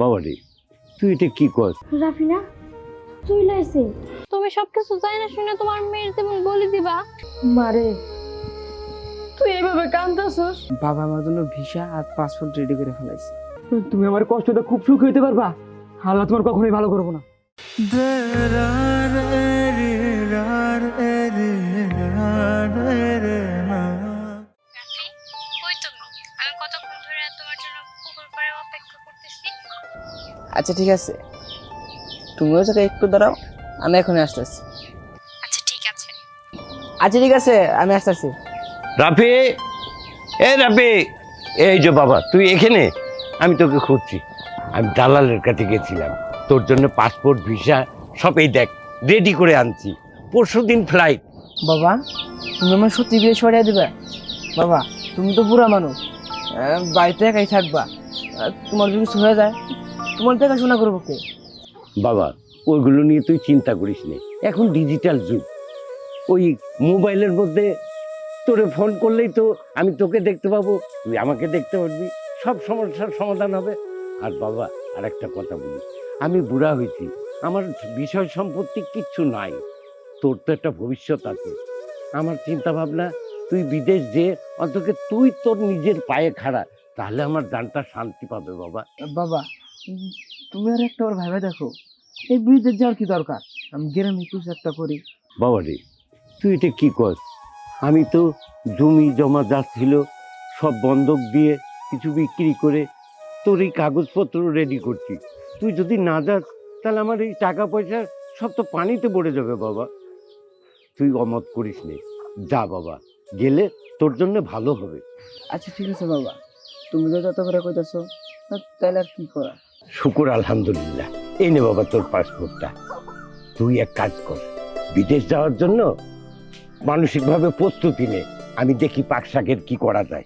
বাবা রে তুই এটা কি কর রাফিনা চলে আইছে তুমি সবকিছু জানি না শুনে তোমার মেয়ের তেমন বলে দিবা? মারে তুই এভাবে কান্দাছস? বাবা আমার জন্য ভিসা আর পাসপোর্ট রেডি করে ফেলাইছে। তুমি আমার কষ্টটা খুব সুখ হইতে পারবা। আল্লাহ তোমার কখনোই ভালো করব না। আচ্ছা ঠিক আছে। তুমিও যাকে একটু দাঁড়াও আমি এখনই আসতেছি। আচ্ছা ঠিক আছে। আচ্ছা ঠিক আছে আমি আসতেছি। রাফি! এ রাফি! এই যে বাবা তুই এখানে? আমি তোকে খুঁজছি। আমি দালালের কাছে গেছিলাম। তোর জন্য পাসপোর্ট ভিসা সব এই দেখ রেডি করে আনছি। পরশু দিন ফ্লাইট বাবা তুমি আমার সত্যি বিদেশ পাঠিয়ে দিবে? বাবা তুমি তো পুরা মানুষ। বাড়িতে একাই থাকবা। তোমার যদি কিছু হয়ে যায় তোমার দেখাশোনা করব কে? বাবা ওইগুলো নিয়ে তুই চিন্তা করিস নে। এখন ডিজিটাল যুগ। ওই মোবাইলের মধ্যে তোরে ফোন করলেই তো আমি তোকে দেখতে পাবো তুই আমাকে দেখতে পারবি। সব সমস্যার সমাধান হবে। আর বাবা আর একটা কথা বলি। আমি বুড়া হয়েছি আমার বিষয় সম্পত্তি কিচ্ছু নাই। তোর তো একটা ভবিষ্যৎ আছে। আমার চিন্তা ভাবনা তুই বিদেশ যে অন্তত তুই তোর নিজের পায়ে খাড়া তাহলে আমার জানটা শান্তি পাবে বাবা। বাবা তুমি আর একটা ওর ভাইবা দেখো। এই বিদেশ যাওয়ার কি দরকার? আমি গ্রামে কিছু একটা করি। বাবা রে তুই এটা কি কর? আমি তো জমি জমা যা ছিল সব বন্ধক দিয়ে কিছু বিক্রি করে তোর এই কাগজপত্র রেডি করছি। তুই যদি না যাস তাহলে আমার এই টাকা পয়সা সব তো পানিতে পড়ে যাবে বাবা। তুই অমত করিস নে। যা বাবা গেলে তোর জন্য ভালো হবে। আচ্ছা ঠিক আছে বাবা। তুমি তো যত করে কইতাছো তাহলে আর কি করা শুকুর, আলহামদুলিল্লাহ। এই নে বাবা তোর পাসপোর্টটা। তুই এক কাজ কর, বিদেশ যাওয়ার জন্য মানসিকভাবে প্রস্তুতি নে। আমি দেখি পাকশাকের কি করা যায়।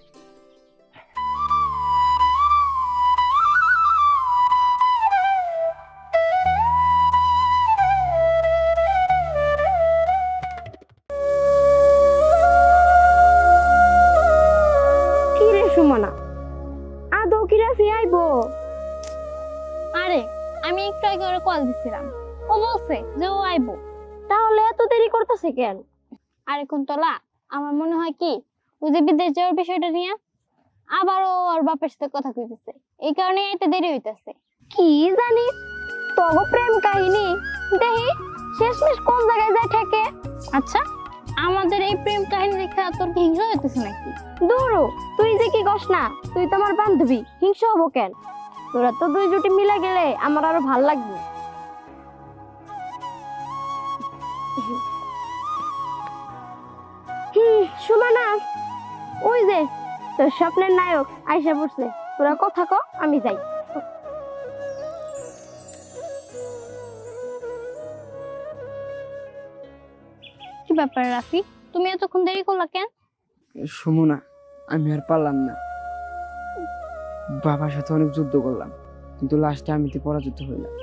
ওই যে বিদেশ যাওয়ার বিষয়টা নিয়ে আবারও ওর বাপের সাথে কথা কইতেছে। এই কারণে এত দেরি হইতাছে। কি জানি? তগো প্রেম কাহিনী? দেখি শেষমেশ কোন জায়গায় যায় ঠেকে? আচ্ছা আমাদের এই প্রেম কাহিনী দেখে তোর কি হিংসা হইতেছে নাকি? দূরু তুই যে কি কস না তুই তো আমার বান্ধবী হিংসা হব কেন? তোরা তো দুই জুটি মিলে গেলে আমার আরও ভালো লাগবে। ওই যে তোর স্বপ্নের নায়ক আইসা পড়ছে। তোরা কথা ক আমি যাই। কি ব্যাপার রাফি? তুমি এতক্ষণ দেরি করলা কেন? সুমনা আমি আর পারলাম না। বাবার সাথে অনেক যুদ্ধ করলাম কিন্তু লাস্টে আমি তো পরাজিত হইলাম।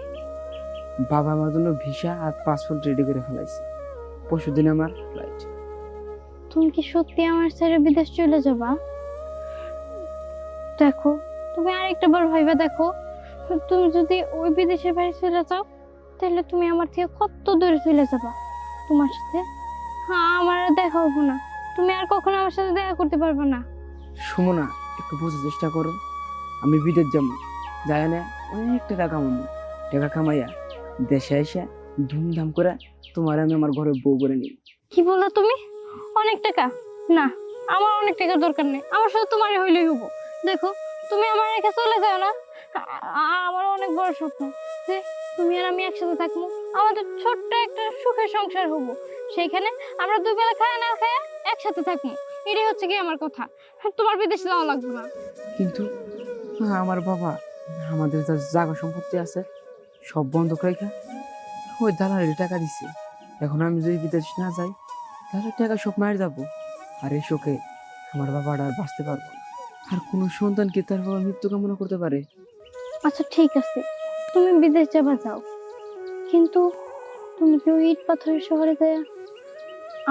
বাবা আমার জন্য ভিসা আর পাসপোর্ট রেডি করে ফেলাইছে। পরশু দিন আমার ফ্লাইট তুমি কি সত্যি আমার ছেড়ে বিদেশ চলে যাবা? দেখো তুমি আরেকটা বার ভাইবা দেখো তুমি যদি ওই বিদেশের বাড়ি চলে যাও তাহলে তুমি আমার থেকে কত দূরে চলে যাবা? তোমার সাথে? হ্যাঁ আমার আর দেখা হব না। তুমি আর কখনো আমার সাথে দেখা করতে পারবে না। সুমনা একটু বোঝার চেষ্টা করো। আমি বিদেশ যাব। যায় না অনেক টাকা কামাবো। টাকা কামাইয়া দেশে এসে ধুমধাম করে তোমার আমি আমার ঘরে বউ করে নিই কি বললা তুমি? অনেক টাকা? না, আমার অনেক টাকার দরকার নেই। আমার শুধু তোমার হইলেই হব। দেখো, তুমি আমার রেখে চলে যাও না? আমার অনেক বড় স্বপ্ন যে তুমি আর আমি একসাথে থাকব। আমাদের ছোট্ট একটা সুখের সংসার হব। সেইখানে আমরা দুই বেলা খায় না খায় একসাথে থাকব। এটাই হচ্ছে কি আমার কথা। তোমার বিদেশে যাওয়া লাগবে না। কিন্তু আমার বাবা, আমাদের যা জায়গা সম্পত্তি আছে, সব বন্ধক রেখা ওই দালালি টাকা দিছে। এখন আমি যদি বিদেশ না যাই তাহলে টাকা সব মায়ের যাব। আর এই শোকে আমার বাবাটা আর বাঁচতে পারব না। আর কোনো সন্তান কি তার বাবার মৃত্যু কামনা করতে পারে? আচ্ছা ঠিক আছে। তুমি বিদেশ যাবা যাও। কিন্তু তুমি কি ইট পাথরের শহরে যায়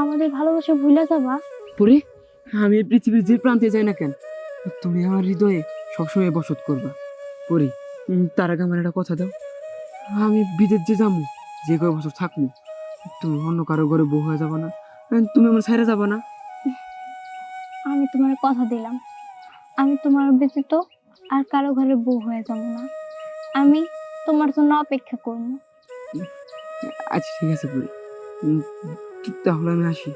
আমাদের ভালোবাসা ভুলে যাবা? পরে আমি এই পৃথিবীর যে প্রান্তে যাই না কেন তুমি আমার হৃদয়ে সবসময় বসত করবা। পরি তার আগে আমার একটা কথা দাও। আমি বিদেশ যে যাব যে কয় বছর থাকব তুমি অন্য কারও ঘরে বউ হয়ে যাব না। তুমি আমার ছেড়ে যাব না। আমি তোমার কথা দিলাম। আমি তোমার ব্যতীত আর কারও ঘরে বউ হয়ে যাব না। আমি তোমার জন্য অপেক্ষা করব। আচ্ছা ঠিক আছে বুড়ি। তাহলে আমি আসি।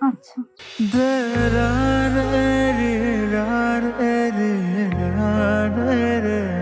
আচ্ছা। মারে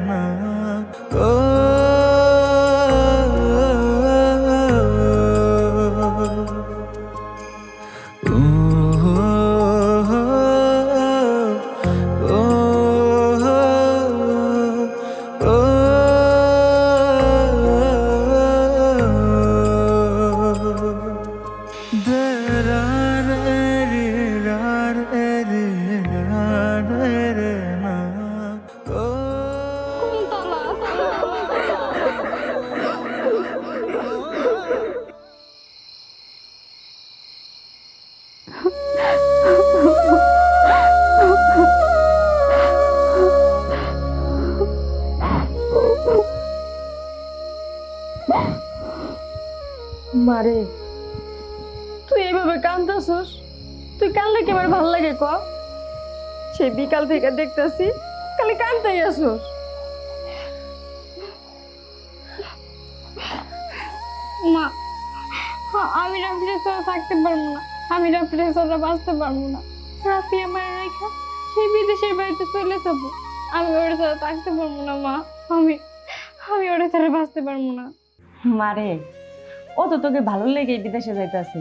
থেকে দেখতেছি খালি কান্দতেই আসস মা আমি রাফির ছাড়া থাকতে পারব না। আমি বাঁচতে পারব না। রাফি আমার রেখা সেই বিদেশের বাড়িতে চলে যাব। আমি ওর ছাড়া থাকতে পারব না মা। আমি আমি ওর ছাড়া বাঁচতে পারব না। মারে ও তো তোকে ভালো লেগে বিদেশে যাইতাছে।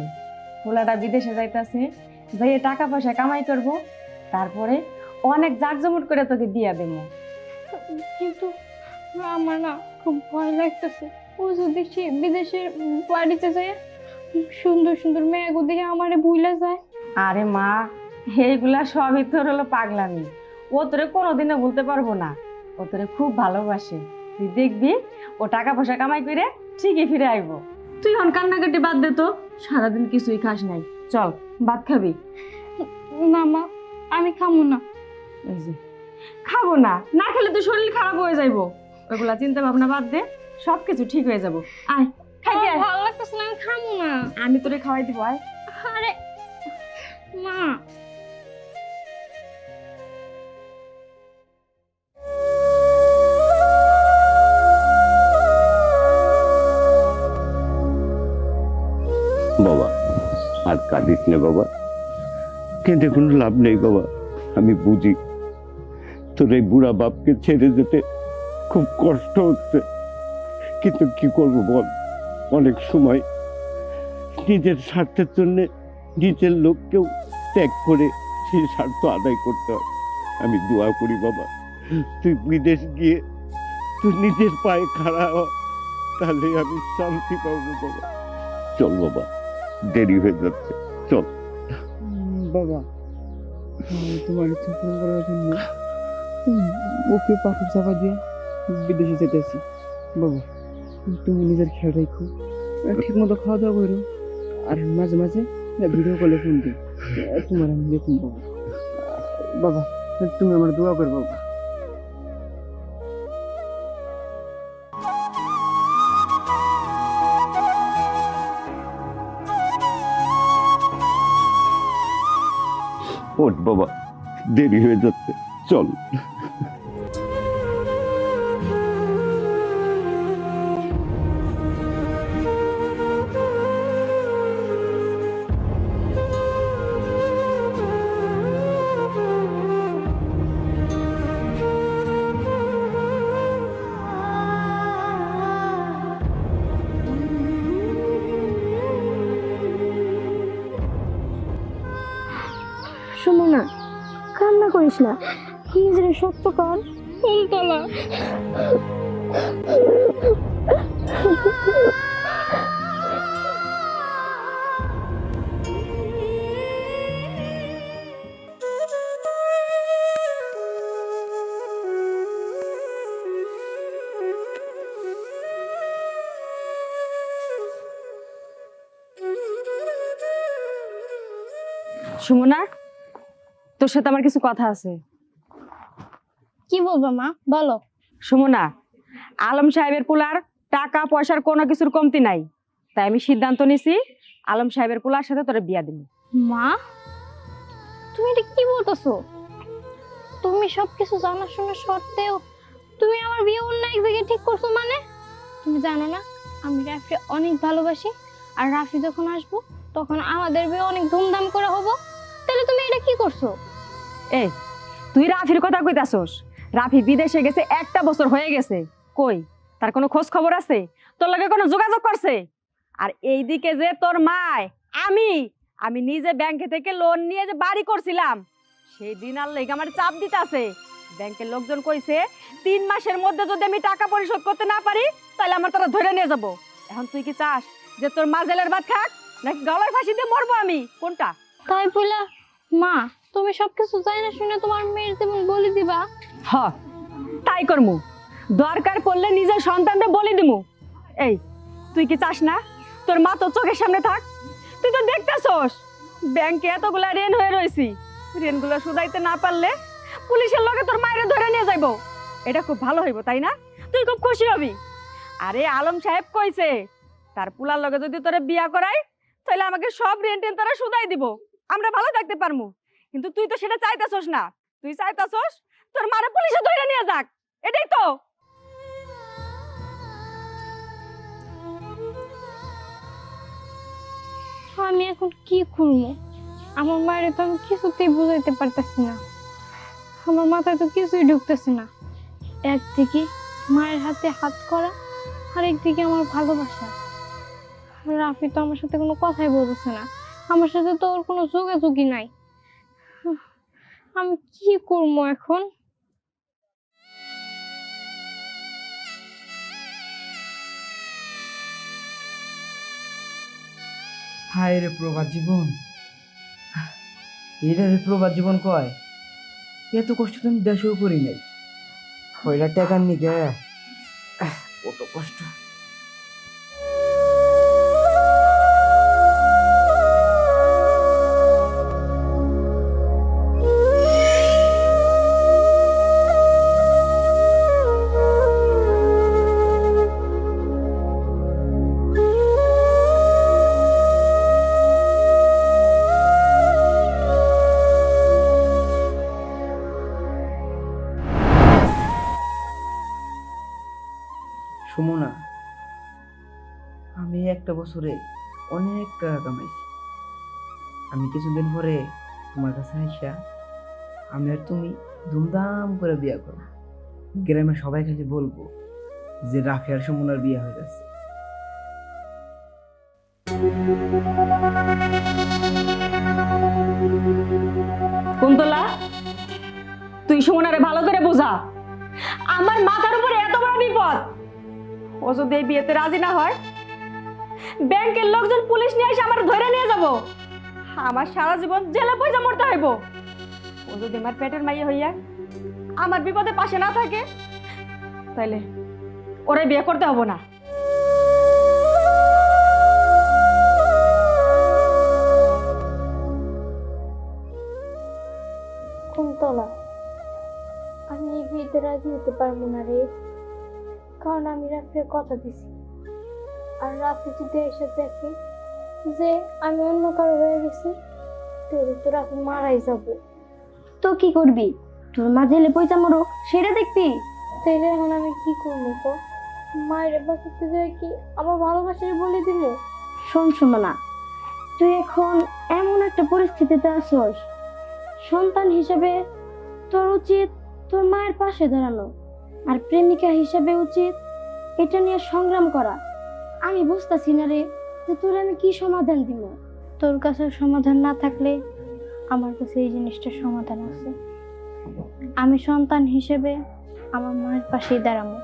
পোলাটা বিদেশে যাইতাছে যাইয়ে টাকা পয়সা কামাই করব তারপরে অনেক জাকজমট করে তোকে দিয়া দেবো। কিন্তু আমার না খুব ভয় লাগতেছে। ও যদি সে বিদেশের বাড়িতে যায় সুন্দর সুন্দর মেয়েগো দেখে আমারে ভুলে যায়। আরে মা এইগুলা সবই তোর হলো পাগলামি। ও তোরে কোনোদিনও বলতে পারব না। ও তোরে খুব ভালোবাসে। তুই দেখবি ও টাকা পয়সা কামাই করে ঠিকই ফিরে আইবো। তুই এখন কান্নাকাটি বাদ দে তো সারাদিন কিছুই খাস নাই। চল ভাত খাবি। না মা আমি খামো না। এই যে, খাব না। না খেলে তো শরীর খারাপ হয়ে যাইবো। ওগুলা চিন্তা ভাবনা বাদ দে সব কিছু ঠিক হয়ে যাব। আয় খাইতে আয়। ভালো লাগতেছে না আমি খামো না। আমি তোরে খাওয়াই দিব আয়। আরে মা। বাবা আর কাঁদিস না বাবা। কেঁদে কোনো লাভ নেই বাবা। আমি বুঝি তোর এই বুড়া বাপকে ছেড়ে যেতে খুব কষ্ট হচ্ছে। কিন্তু কি করব বল? অনেক সময় নিজের স্বার্থের জন্য নিজের লোককেও ত্যাগ করে সেই স্বার্থ আদায় করতে হয়। আমি দোয়া করি বাবা, তুই বিদেশ গিয়ে তুই নিজের পায়ে খাড়া হ, তাহলে আমি শান্তি পাবো বাবা। চল বাবা, দেরি হয়ে যাচ্ছে, চল। বাবা তোমার ইচ্ছা পূরণ করার জন্য ওকে পাথর চাপা দিয়ে বিদেশে যেতেছি বাবা, তুমি নিজের খেয়াল রেখো। ঠিক মতো খাওয়া দাওয়া করো। আর মাঝে মাঝে ভিডিও কলে ফোন দিই তোমার আমি দেখুন, বাবা। বাবা তুমি আমার দোয়া করো, বাবা। ওঠ, বাবা। দেরি হয়ে যাচ্ছে। চল। সুমনা তোর সাথে আমার কিছু কথা আছে। কি বলব মা? বলো। সুমনা আলম সাহেবের পোলার টাকা পয়সার কোনো কিছুর কমতি নাই। তাই আমি সিদ্ধান্ত নিছি আলম সাহেবের পোলার সাথে তোরে বিয়া দিবি। মা তুমি এটা কি বলতেছো? তুমি সবকিছু জানা শোনা সত্ত্বেও তুমি আমার বিয়ে অন্য এক জায়গায় ঠিক করছ মানে? তুমি জানো না আমি রাফি অনেক ভালোবাসি আর রাফি যখন আসব তখন আমাদের বিয়ে অনেক ধুমধাম করে হব। তাহলে তুমি এটা কি করছ? এই, তুই রাফির কথা কইতাছস? রাফি বিদেশে গেছে, একটা বছর হয়ে গেছে। কই, তার কোনো খোঁজ খবর আছে? তোর লগে কোনো যোগাযোগ করছে? আর এইদিকে যে তোর মায়, আমি আমি নিজে ব্যাংকে থেকে লোন নিয়ে যে বাড়ি করছিলাম, সেই দিন আর লেগে আমার চাপ দিতাছে। ব্যাংকের লোকজন কইছে, তিন মাসের মধ্যে যদি আমি টাকা পরিশোধ করতে না পারি, তাহলে আমার তারা ধরে নিয়ে যাব। এখন তুই কি চাস যে তোর মা জেলের ভাত খাক, নাকি গলায় ফাঁসি দিয়ে মরবো আমি? কোনটা? তাই বলে, মা, তুমি সবকিছু জানি না শুনে তোমার মেয়ের যেমন বলে দিবা? হ, তাই করমু। দরকার পড়লে নিজের সন্তানদের বলে দিমু। এই, তুই কি চাস না? তোর মা তোর চোখের সামনে থাক। তুই তো দেখতেছস, ব্যাংকে এতগুলা ঋণ হয়ে রয়েছি। ঋণগুলো শুধাইতে না পারলে পুলিশের লগে তোর মায়ের ধরে নিয়ে যাইবো। এটা খুব ভালো হইব, তাই না? তুই খুব খুশি হবি। আরে, আলম সাহেব কইছে, তার পুলার লগে যদি তোরে বিয়া করাই তাহলে আমাকে সব ঋণ টেন তারা শুধাই দিব। আমরা ভালো থাকতে পারমু। কিন্তু তুই তো সেটা চাইতাছস না। তুই চাইতাছস তোর মারে পুলিশে ধরে নিয়ে যাক। এটাই তো। আমি এখন কি করব আমার মায়ের তো আমি কিছুতেই বুঝাইতে পারতেছি না। আমার মাথায় তো কিছুই ঢুকতেছে না। একদিকে মায়ের হাতে হাত করা আর একদিকে আমার ভালোবাসা। রাফি তো আমার সাথে কোনো কথাই বলতেছে না। আমার সাথে তো ওর কোনো যোগাযোগই নাই। আমি কি করব এখন? হায় রে প্রবাদ জীবন। এটা রে প্রবাদ জীবন কয়, এত কষ্ট তো আমি দেশেও করি নাই। ওইটা টেকার নিকে কত কষ্ট। বছরে অনেক টাকা কামাইছি। আমি কিছুদিন পরে তোমার কাছে আইসা আমি আর তুমি ধুমধাম করে বিয়ে করো গ্রামের সবাই কাছে বলব যে রাফি আর সুমনার বিয়ে হয়ে গেছে। কুন্তলা, তুই সুমনারে ভালো করে বোঝা। আমার মাথার উপরে এত বড় বিপদ। ও যদি এই বিয়েতে রাজি না হয় ব্যাংকের লোকজন পুলিশ নিয়ে এসে আমার ধরে নিয়ে যাব। আমার সারা জীবন জেলে পয়সা মরতে হইব। ও যদি আমার পেটের মাইয়ে হইয়া আমার বিপদে পাশে না থাকে, তাইলে ওরে বিয়ে করতে হব না। আমি এই বিয়েতে রাজি হতে পারব না রে। কারণ আমি রাফির কথা দিছি। আর রাফি যদি এসে দেখে যে আমি অন্য কারও হয়ে গেছি তাহলে তো রাফি মারাই যাব। তো কি করবি? তোর মা জেলে পয়সা মরো সেটা দেখবি? তাহলে এখন আমি কি করব কো মায়ের বাঁচাতে যাই কি আমার ভালোবাসার বলে দিল? শোন শোনা তুই এখন এমন একটা পরিস্থিতিতে আসস সন্তান হিসেবে তোর উচিত তোর মায়ের পাশে দাঁড়ানো আর প্রেমিকা হিসেবে উচিত এটা নিয়ে সংগ্রাম করা। আমি বুঝতেছি না রে যে তোর আমি কি সমাধান দিব? তোর কাছে সমাধান না থাকলে আমার কাছে এই জিনিসটার সমাধান আছে। আমি সন্তান হিসেবে আমার মায়ের পাশেই দাঁড়াবো।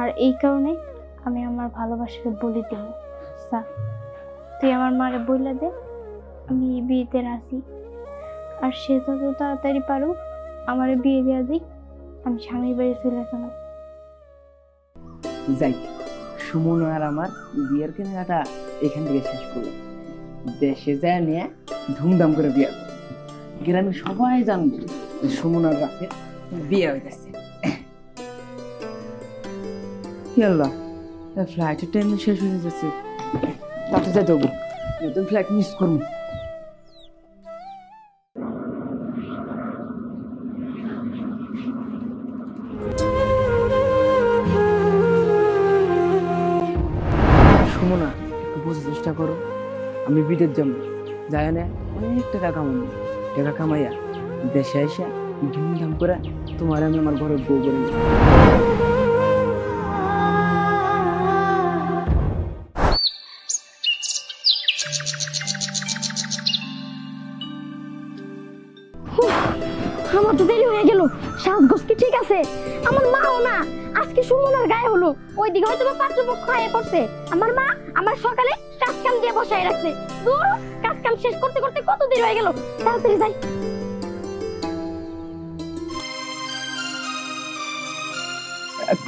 আর এই কারণে আমি আমার ভালোবাসাকে বলে দিব। স্যার, তুই আমার মারে বলে দে, আমি এই বিয়েতে রাজি। আর সে যত তাড়াতাড়ি পারুক, আমার বিয়ে দেওয়া দিক, আমি স্বামীর বাড়ি চলে যাব। যাই। সুমন আর আমার বিয়ের কেনাকাটা এখান থেকে শেষ করল। দেশে যায় নিয়ে ধুমধাম করে বিয়ে গ্রামে সবাই জানব যে সুমন আর রাখে বিয়ে হইতেছে। ইয়াল্লা ফ্লাইটের টাইম শেষ হয়ে যাচ্ছে। তাতে যাই দেবো নতুন ফ্লাইট মিস করব। বিদেশ যাব যাই না অনেক টাকা কামাবো টাকা কামাইয়া দেশে এসে ধুমধাম করে তোমার আমি আমার ঘরে বউ করে আমার তো দেরি হয়ে গেল। সাজগোজ কি ঠিক আছে? আমার মাও না। আজকে সুমনার গায়ে হলো। ওইদিকে হয়তো পাত্রপক্ষ হয়ে পড়ছে। আমার মা আমার সকালে কাজ দিয়ে বসায় রাখছে। দূর কাজ কাম শেষ করতে করতে কত দেরি হয়ে গেল? তাড়াতাড়ি যাই।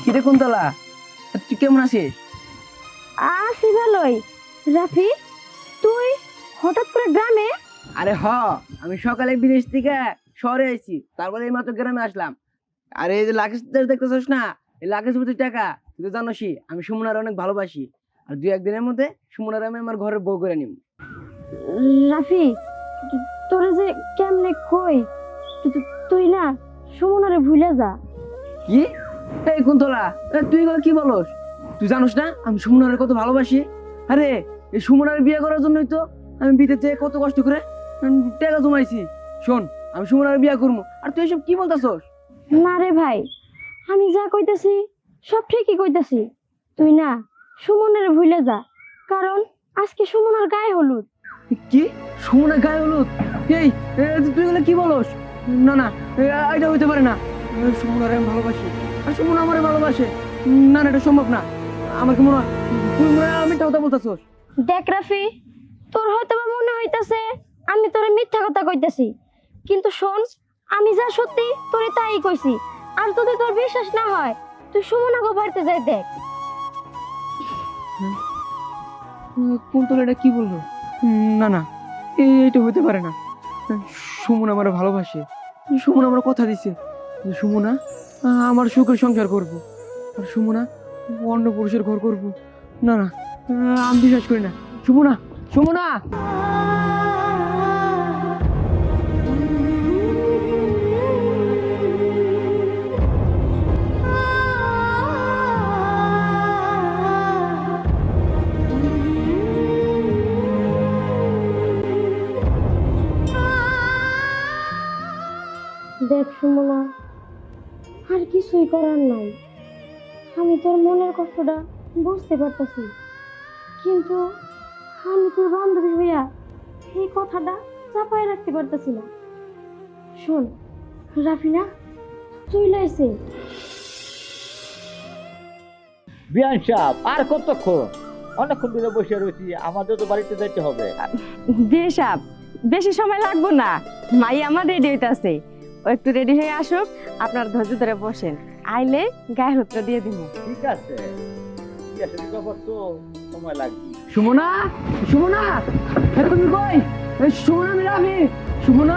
কিরে কুন্তলা? তুই কেমন আছিস? আসি ভালোই। রাফি তুই হঠাৎ করে গ্রামে? আরে হ আমি সকালে বিদেশ থেকে শহরে এসেছি তারপরে এই মাত্র গ্রামে আসলাম। আরে এই যে লাকেশ দেখতেছিস না? এই লাকেশ প্রতি টাকা তুই তো জানোসই আমি সুমনার অনেক ভালোবাসি। আর দুই একদিনের মধ্যে সুমনার আমি আমার ঘরে বউ করে নিব রাফি তোরা যে কেমনে কই? তু- তু- তুই না সুমনারে ভুলে যা। কি? এই কুন্তলা তুই এগুলো কি বলস? তুই জানোস না আমি সুমনারে কত ভালোবাসি? আরে এই সুমনার বিয়ে করার জন্যই তো আমি বিদেশ থেকে কত কষ্ট করে টাকা জমাইছি। শোন আমি সুমনার বিয়ে করব আর তুই এসব কি বলতেছস? না রে ভাই আমি যা কইতাছি সব ঠিকই কইতাছি। তুই না সুমনের ভুলে যা কারণ আজকে সুমনার গায়ে হলুদ। কি? সুমনের গায়ে হলুদ? এই তুই এগুলো কি বলস? না না এটা হইতে পারে না। সুমনারে আমি ভালোবাসি। আর সুমন আমারে ভালোবাসে। না না এটা সম্ভব না। আমার কি মনে হয়? তুই মনে হয় আমি কথা বলতেছস দেখ রাফি তোর হয়তো বা মনে হইতাছে আমি তোরে মিথ্যা কথা কইতাছি। কিন্তু শোন আমি যা সত্যি তোরে তাই কইছি। আর যদি তোর বিশ্বাস না হয় তুই সুমনাকে বাড়িতে যাই দেখ। কুন্তল এটা কি বলল? না না এইটা হইতে পারে না। সুমন আমার ভালোবাসে। সুমন আমার কথা দিছে। সুমনা আমার সুখের সংসার করব। আর সুমনা অন্য পুরুষের ঘর করব। না না আমি বিশ্বাস করি না। সুমনা সুমনা। কিছুই করার নাই। আমি তোর মনের কষ্টটা বুঝতে পারতেছি। কিন্তু আমি তোর বান্ধবী হইয়া এই কথাটা চাপায় রাখতে পারতেছি না। শোন রাফিনা চলে আইছে বিয়ান সাহেব আর কতক্ষণ? অনেকক্ষণ ধরে বসে রয়েছি আমাদের তো বাড়িতে যাইতে হবে। দিয়ে সাপ বেশি সময় লাগবো না। মাই আমার রেডি হইতাছে। ও একটু রেডি হয়ে আসুক। আপনার ধৈর্য ধরে বসেন। আইলে গায়ে হলুদটা দিয়ে দিব। ঠিক আছে। সময় লাগবে। সুমনা সুমনা এ তুমি কই? এ সুমনা আমি সুমনা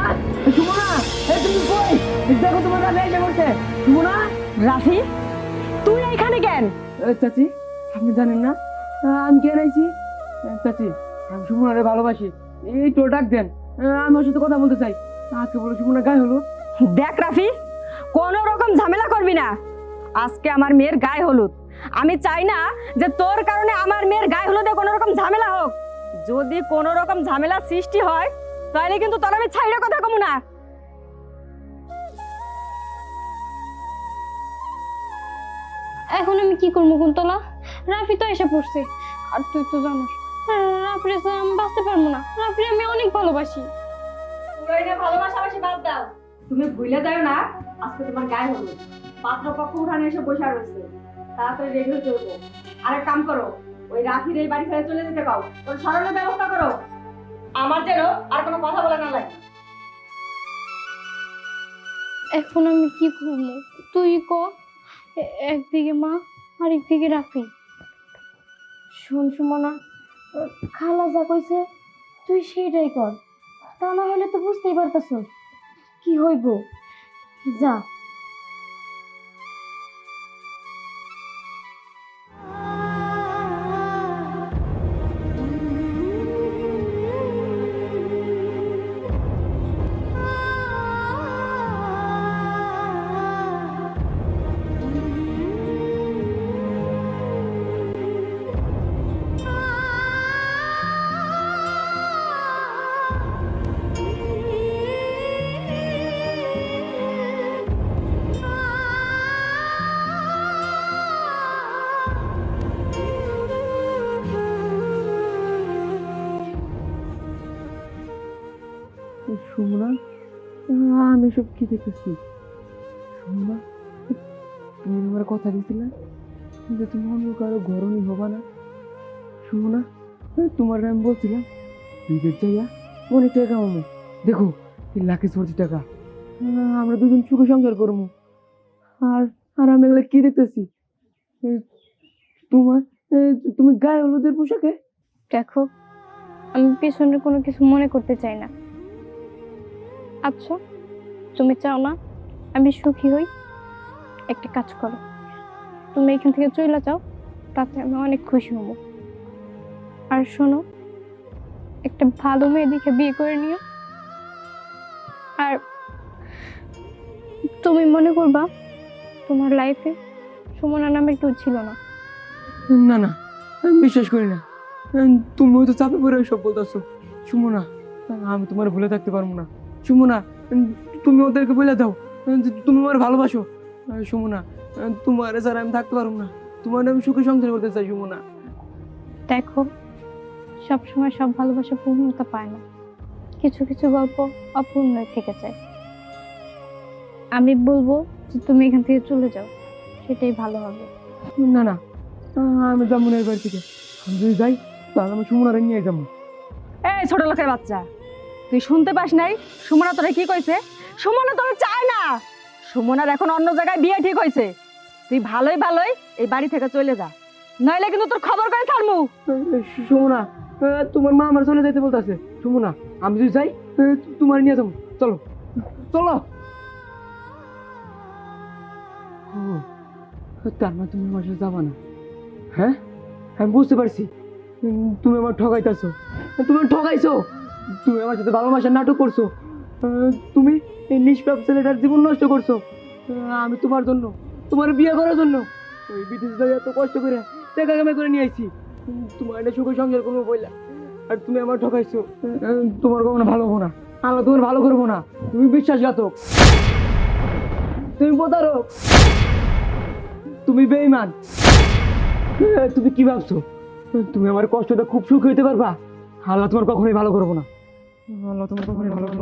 সুমনা এ তুমি কই? দেখো তোমার রাবি এসে পড়ছে। সুমনা? রাফি তুই এখানে কেন? চাচি আপনি জানেন না? আমি কে আইছি চাচি আমি সুমনারে ভালোবাসি। এই তো ডাক দেন। আমি ওর সাথে কথা বলতে চাই। আজকে বলো সুমনা গায়ে হলো দেখ রাফি কোন রকম ঝামেলা করবি না। আজকে আমার মেয়ের গায়ে হলুদ। আমি চাই না যে তোর কারণে আমার মেয়ের গায়ে হলুদে কোনো রকম ঝামেলা হোক। যদি কোনো রকম ঝামেলা সৃষ্টি হয় তাহলে কিন্তু তোর আমি ছাইড়ে কথা কমু না। এখন আমি কি করব কুন্তলা? রাফি তো এসে পড়ছে। আর তুই তো জানিস রাফিরে ছাড়া আমি বাঁচতে পারব না। রাফি আমি অনেক ভালোবাসি। ভালোবাসাবাসি বাদ দাও। তুমি ভুলে যাও না, আজকে তোমার গায়ে হলুদ। পাত্রপক্ষ উঠানে এসে বসে রয়েছে? তাড়াতাড়ি রেডি হতে হব আর এক কাম করো, ওই রাখির এই বাড়ি ছেড়ে চলে যেতে পাও ওর সরানোর ব্যবস্থা করো। আমার যেন আর কোনো কথা বলা না লাগে। এখন আমি কি করব? তুই ক? একদিকে মা আর একদিকে রাফি শোন সুমনা, খালা যা কইছে, তুই সেইটাই কর। তা না হলে তো বুঝতেই পারতাছ কি হইব? যা। দেখতেছি। সুমনা তুমি আমার কথা দিছিলে যে তুমি অন্য কারও ঘরণই হবা না। সুমনা তোমার আমি বলছিলাম, বিদেশ যাইয়া অনেক টাকা কামাবো দেখো এই লাখে ভর্তি টাকা। আমরা দুজন সুখে সংসার করব। আর আর আমি এগুলো কি দেখতেছি? তোমার তুমি গায়ে হলুদের পোশাকে? দেখো, আমি পিছনে কোনো কিছু মনে করতে চাই না। আচ্ছা? তুমি চাও না? আমি সুখী হই। একটা কাজ করো। তুমি এখান থেকে চলে যাও, তাতে আমি অনেক খুশি হব। আর শোনো, একটা ভালো মেয়ে দেখে বিয়ে করে নিও। আর তুমি মনে করবা, তোমার লাইফে সুমনা নামে কেউ ছিল না? না না, আমি বিশ্বাস করি না। তুমি হয়তো চাপে পড়ে সব বলতেছো। সুমনা, আমি তোমার ভুলে থাকতে পারব না। সুমনা তুমি ওদেরকে বলে দাও যে তুমি আমার ভালোবাসো। সুমনা তোমার ছাড়া আমি থাকতে পারব না। তোমার আমি সুখে সংসার করতে চাই সুমনা। দেখো সবসময় সব ভালোবাসা পূর্ণতা পায় না। কিছু কিছু গল্প অপূর্ণ থেকে যায়। আমি বলব যে তুমি এখান থেকে চলে যাও সেটাই ভালো হবে। না না আমি যাব না এবার থেকে। আমি যদি যাই তাহলে আমি সুমনারে নিয়ে যাব। এই ছোট লোকের বাচ্চা তুই শুনতে পাস নাই? সুমনা তোরা কি কইছে? সুমনা তোরা চায় না। সুমনার এখন অন্য জায়গায় বিয়ে ঠিক হয়েছে। তুই ভালোই ভালোই এই বাড়ি থেকে চলে যা। নইলে কিন্তু তোর খবর করে ছাড়মু। সুমনা তোমার মা আমার চলে যাইতে বলতেছে। সুমনা, আমি যদি যাই তোমার নিয়ে যাব। চলো চলো। তার তুমি আমার সাথে যাবা না। হ্যাঁ? আমি বুঝতে পারছি। তুমি আমার ঠকাইতেছো। তুমি ঠকাইছো। তুমি আমার সাথে ভালোবাসার নাটক করছ। তুমি এই নিষ্পাপ ছেলেটার জীবন নষ্ট করছ। আমি তোমার জন্য, তোমার বিয়ে করার জন্য ওই বিদেশ যাই এত কষ্ট করে টাকা কামাই করে নিয়ে আইছি। তোমার এটা সুখে সংসার করব বললা আর তুমি আমার ঠকাইছো। তোমার কখনো ভালো হব না। আল্লাহ তোমার ভালো করব না। তুমি বিশ্বাসঘাতক। তুমি প্রতারক। তুমি বেইমান তুমি কি ভাবছ? তুমি আমার কষ্টটা খুব সুখ হইতে পারবা? আল্লাহ তোমার কখনোই ভালো করব না। আল্লাহ তোমার কখনোই ভালো করব